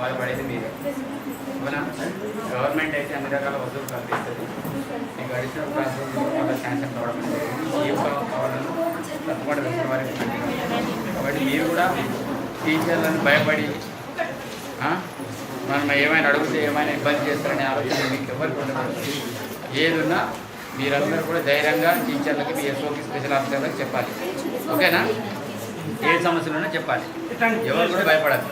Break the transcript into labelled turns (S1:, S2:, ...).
S1: వాళ్ళు
S2: పడేది మీరే. అవునా గవర్నమెంట్ అయితే అన్ని రకాల వసూలు కల్పిస్తుంది. మీకు అడిషనల్ క్లాసులు వాళ్ళ శాంక్షన్ కావడం ఏ కావాలను తప్పకుండా వచ్చిన వారికి కాబట్టి మీరు కూడా టీచర్లను భయపడి మనం ఏమైనా అడుగుతే ఏమైనా ఇబ్బంది చేస్తారనే ఆలోచన మీకు ఎవరికి ఉండదు ఏదున్నా మీరందరూ కూడా ధైర్యంగా టీచర్లకి మీ ఎస్ఓకి స్పెషల్ ఆఫీసర్లకు చెప్పాలి. ఓకేనా? ఏ సమస్యలున్నా చెప్పాలి. ఎవరు కూడా భయపడాలి